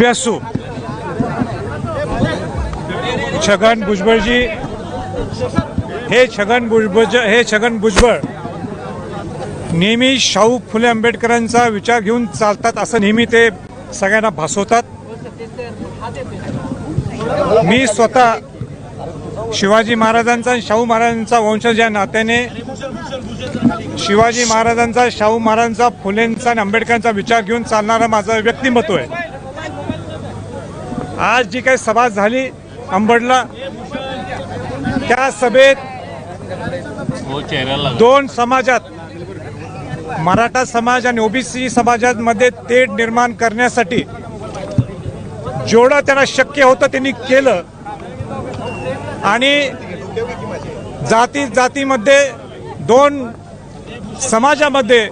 अभ्यासू छगन भुजबळजी हे छगन भुजबळ हे छगन भुजबळ नेहमी शाहू फुले आंबेडकरांचा विचार घेऊन चालतात असं नेहमी ते सगळ्यांना भासवतात. मी स्वतः शिवाजी महाराजांचा आणि शाहू महाराजांचा वंशज या नात्याने शिवाजी महाराजांचा शाहू महाराजांचा फुलेंचा आणि आंबेडकरांचा विचार घेऊन चालणारा माझं व्यक्तिमत्व आहे. आज जी काही सभा झाली अंबडला त्या सभेत दोन समाजात मराठा समाज आणि ओबीसी समाजामध्ये तेढ निर्माण करण्यासाठी जेवढं त्यांना शक्य होतं त्यांनी केलं. आणि जाती जातीमध्ये दोन समाजामध्ये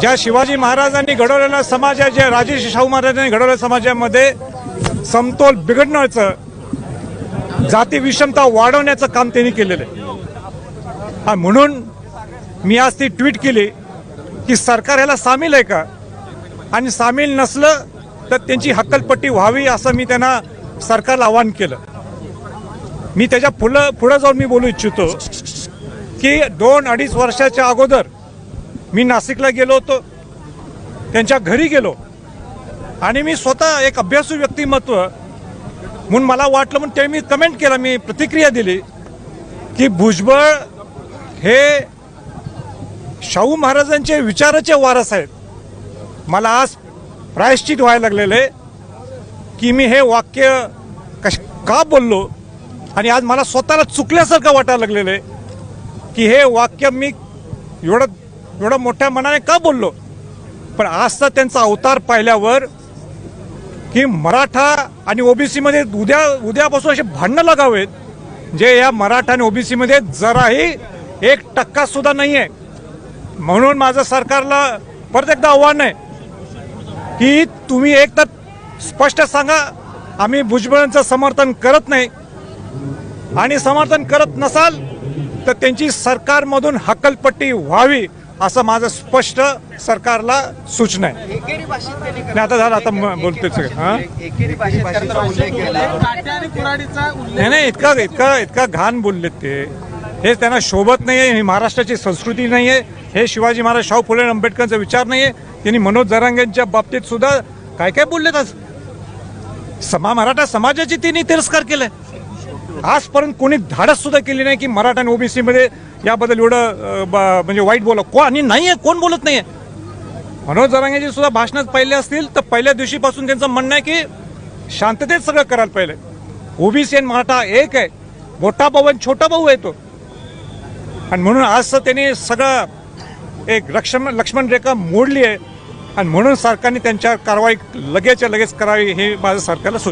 ज्या शिवाजी महाराजांनी घडवलेला समाज आहे ज्या राजेश शाहू महाराजांनी घडवलेल्या समाजामध्ये समतोल बिघडण्याचं जाती विषमता वाढवण्याचं काम त्यांनी केलेलं आहे. हा म्हणून मी आज ती ट्विट केली की सरकार ह्याला सामील आहे का? आणि सामील नसलं तर त्यांची हक्कलपट्टी व्हावी असं मी त्यांना सरकारला आवाहन केलं. मी त्याच्या पुढं पुढं जाऊन मी बोलू इच्छितो की दोन अडीच वर्षाच्या अगोदर मी नाशिकला गेलो होतो. त्यांच्या घरी गेलो. आणि मी स्वतः एक अभ्यासू व्यक्तिमत्व म्हणून मला वाटलं म्हणून ते मी कमेंट केला मी प्रतिक्रिया दिली की भुजबळ हे शाहू महाराजांचे विचाराचे वारस आहेत. मला आज प्रायश्चित व्हायला लागलेले की मी हे वाक्य कश का बोललो? आणि आज मला स्वतःला चुकल्यासारखं वाटायला लागलेलं आहे की हे वाक्य मी एवढं एवढं मोठ्या मनाने का बोललो? पण आजचा त्यांचा अवतार पाहिल्यावर की मराठा आणि ओबीसीमध्ये उद्या उद्यापासून असे भांडणं लागावेत जे या मराठा आणि ओबीसीमध्ये जराही एक टक्का सुद्धा नाही आहे. म्हणून माझं सरकारला परत एकदा आव्हान आहे की तुम्ही एक तर स्पष्ट सांगा आम्ही भुजबळांचं समर्थन करत नाही. आणि समर्थन करत नसाल तर त्यांची सरकारमधून हकलपट्टी व्हावी. असं माझं स्पष्ट सरकारला सूचना आहे. नाही, आता झालं आता बोलतोय सगळं हां? एकेरी भाषेत त्यांचा उल्लेख केला. काट्या आणि कुऱ्हाडीचा उल्लेख. नाही नाही इतका इतका इतका घाण बोललेत ते. हे त्यांना शोभत नाहीये ही महाराष्ट्राची संस्कृती नाहीये हे शिवाजी महाराज शाहू फुले आंबेडकरांचा विचार नाहीये. त्यांनी मनोज जरांगेंच्या बाबतीत सुद्धा काय काय बोललेत आज? समा मराठा समाजाची त्यांनी तिरस्कार केलाय. आजपर्यंत कोणी धाडस सुद्धा केली नाही की मराठा आणि ओबीसी मध्ये याबद्दल एवढं ब- म्हणजे वाईट बोला को आणि नाहीये कोण बोलत नाहीये? मनोज जरांगेची सुद्धा भाषणात पहिले असतील तर पहिल्या दिवशीपासून त्यांचं म्हणणं आहे की शांततेत सगळं करायला पाहिजे. ओबीसी आणि मराठा एक आहे. मोठा भाऊ आणि छोटा भाऊ आहे तो. आणि म्हणून आज त्यांनी सगळं एक लक्ष्मण लक्ष्मण रेखा मोडली आहे. आणि म्हणून सरकारने त्यांच्यावर कारवाई लगेचच्या लगेच करावी हे माझं सरकारला सूच